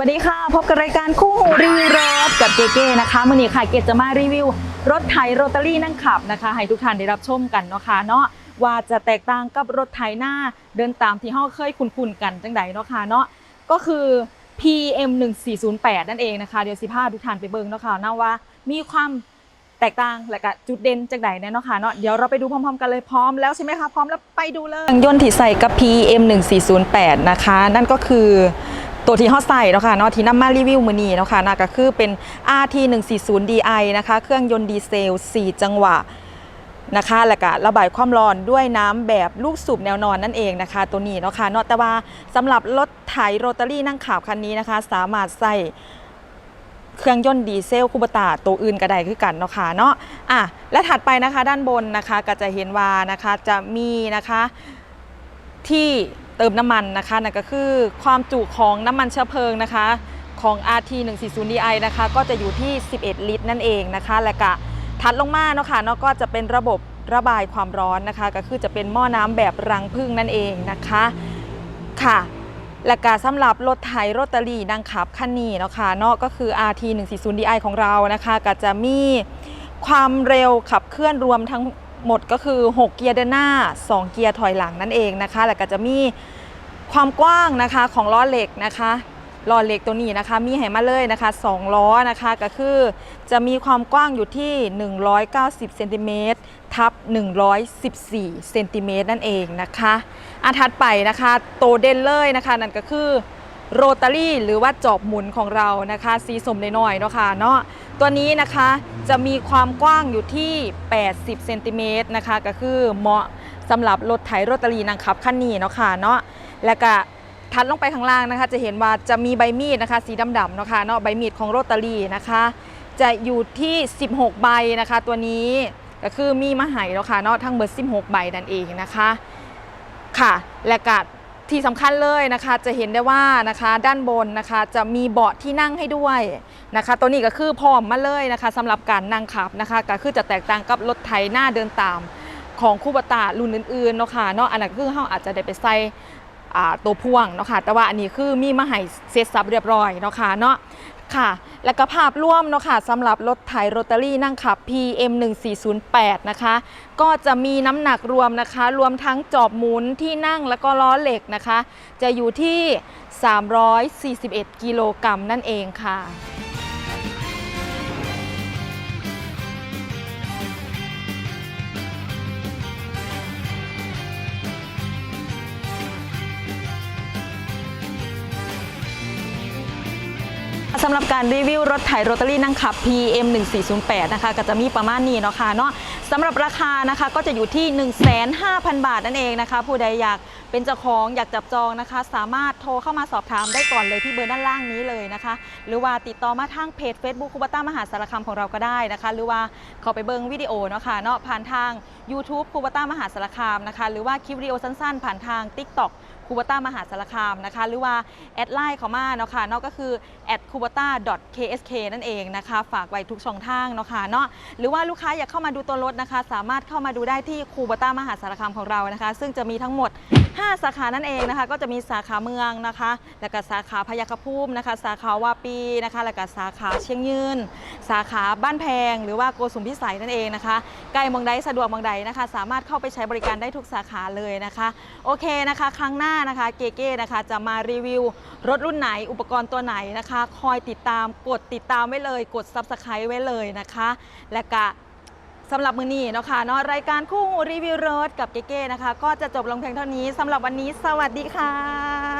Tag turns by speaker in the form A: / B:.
A: วัสดีค่ะ พบกับรายการคู่หูรีวิวรถกับเก๋ๆนะคะมื่อนี้ค่ะเกดจะมารีวิว รถไถโรตารี่นั่งขับนะคะ ให้ทุกท่านได้รับชมกันเนาะค่ะเนาะว่าจะแตกต่างกับรถไถหน้าเดินตามที่เฮาเคยคุ้นๆกันจังใดเนาะค่ะเนาะก็คือ PM 1408นั่นเองนะคะ เดี๋ยวสิพาทุกท่านไปเบิ่งเนาะค่ะเนาะว่า มีความแตกต่างและก็จุดเด่นจังใดแน่เนาะค่ะเนาะเดี๋ยวเราไปดูพร้อมๆกันเลยพร้อมแล้วใช่ไหมคะพร้อมแล้วไปดูเลยยนต์ที่ใส่กับ PM 1408นะคะ นั่นก็คือ ตัวที่ฮอใส่เนาะค่ะเนาะที่นำมารีวิวมือนี้เนาะค่ะน่ะก็คือเป็น RT 140 DI นะคะเครื่องยนต์ดีเซล 4 จังหวะนะคะแล้วก็ระบายความร้อนด้วยน้ำแบบลูกสูบแนวนอนนั่นเองนะคะ ตัวนี้เนาะค่ะเนาะแต่ว่าสำหรับรถไถโรตารี่นั่งขับคันนี้นะคะ สามารถใส่เครื่องยนต์ดีเซลคูบตาตัวอื่นก็ได้คือกันเนาะค่ะเนาะอะและถัดไปนะคะด้านบนนะคะก็จะเห็นว่านะคะจะมีนะคะที่ เติมน้ำมันนะคะนั่นก็คือความจุของน้ำมันเชื้อเพลิงนะคะของ RT 140 DI นะคะก็จะอยู่ที่ 11 ลิตร นั่นเองนะคะและก็ถัดลงมาเนาะค่ะเนาะก็จะเป็นระบบระบายความร้อนนะคะ ก็คือจะเป็นหม้อน้ำแบบรังผึ้งนั่นเองนะคะค่ะและก็สำหรับรถไถโรตารีดังขับคันนี้เนาะค่ะเนาะก็คือ RT 140 DI ของเรานะคะ ก็จะมีความเร็วขับเคลื่อนรวมทั้ง หมดก็คือ 6 เกียร์เดินหน้า 2 เกียร์ถอยหลังนั่นเองนะคะ แล้วก็จะมีความกว้างนะคะของล้อเหล็กนะคะล้อเหล็กตัวนี้นะคะ มีให้มาเลยนะคะ 2 ล้อนะคะก็คือจะมีความกว้างอยู่ที่ 190เซนติเมตรทับ114เซนติเมตรนั่นเองนะคะอาถัดไปนะคะโตเด่นเลยนะคะ นั่นก็คือโรตารี่หรือว่าจอบหมุนของเรานะคะ สีสมน้อยๆเนาะค่ะเนาะ ตัวนี้นะคะจะมีความกว้างอยู่ที่ 80 เซนติเมตรนะคะ ก็คือเหมาะสำหรับรถไถโรตรีนังคับคันนี้เนาะค่ะเนาะแล้วก็ทัดลงไปข้างล่างนะคะ จะเห็นว่าจะมีใบมีดนะคะ สีดำๆเนาะค่ะเนาะใบมีดของโรตารีนะคะ จะอยู่ที่ 16 ใบนะคะ ตัวนี้ก็คือมีมาใหายเนาะค่ะเนาะทั้งเบิด16 ใบนั่นเองนะคะค่ะ และก็ ที่สำคัญเลยนะคะจะเห็นได้ว่านะคะด้านบนนะคะจะมีเบาะที่นั่งให้ด้วยนะคะ ตัวนี้ก็คือพร้อมมาเลยนะคะสำหรับการนั่งขับนะคะก็คือจะแตกต่างกับรถไถหน้าเดินตามของคู่บตารุ่นอื่นๆเนาะค่ะเนาะอันนั้นคือเราอาจจะได้ไปใส่ตัวพ่วงเนาะค่ะแต่ว่าอันนี้คือมีมาให้เซตซับเรียบร้อยเนาะค่ะเนาะ ค่ะ และก็ภาพร่วมเนาะค่ะสำหรับรถไถโรตารี่นั่งขับ PM 1408นะคะ ก็จะมีน้ำหนักรวมนะคะ รวมทั้งจอบหมุนที่นั่งแล้วก็ล้อเหล็กนะคะ จะอยู่ที่ 341 กิโลกรัมนั่นเองค่ะ สำหรับการรีวิวรถไถโรตารี่นั่งขับ PM 1408นะคะก็จะมีประมาณนี้เนาะค่ะเนาะสำหรับราคานะคะก็จะอยู่ที่ 15,000 บาทนั่นเองนะคะ ผู้ใดอยากเป็นเจ้าของอยากจับจองนะคะ สามารถโทรเข้ามาสอบถามได้ก่อนเลยที่เบอร์ด้านล่างนี้เลยนะคะ หรือว่าติดต่อมาทางเพจ Facebook คูบต้ามหาสารคามของเราก็ได้นะคะ หรือว่าเขาไปเบิ้งวิดีโอเนาะค่ะเนาะผ่านทาง YouTube คูบต้ามหาสารคามนะคะหรือว่าคลิปวิดีโอสั้นๆ ผ่านทาง TikTok คูบต้ามหาสารคามนะคะหรือว่าแอดไลน์เขามาเนาะค่ะเนาะก็คือ at k u b a t a ksk นั่นเองนะคะ ฝากไว้ทุกช่องทางเนาะค่ะเนาะหรือว่าลูกค้าอยากเข้ามาดูตัวรถนะคะ สามารถเข้ามาดูได้ที่คูบต้ามหาสารคามของเรานะคะ ซึ่งจะมีทั้งหมด 5 สาขานั่นเองนะคะ ก็จะมีสาขาเมืองนะคะ แล้วก็สาขาพยาคฆภูมินะคะ สาขาวาปีนะคะ แล้วก็สาขาเชียงยืน สาขาบ้านแพง หรือว่าโกสุมพิสัยนั่นเองนะคะ ใกล้เมองใดสะดวกเมองใดนะคะ สามารถเข้าไปใช้บริการได้ทุกสาขาเลยนะคะ โอเคนะคะ ครั้งหน้านะคะเก๋ๆนะคะจะมารีวิว รถรุ่นไหนอุปกรณ์ตัวไหนนะคะ คอยติดตามกดติดตามไว้เลย กด Subscribe ไว้เลยนะคะ และก็ สำหรับมือนี้เนาะค่ะเนาะรายการคู่หูรีวิวรถกับเก๊ๆนะคะ ก็จะจบลงเพียงเท่านี้สำหรับวันนี้ สวัสดีค่ะ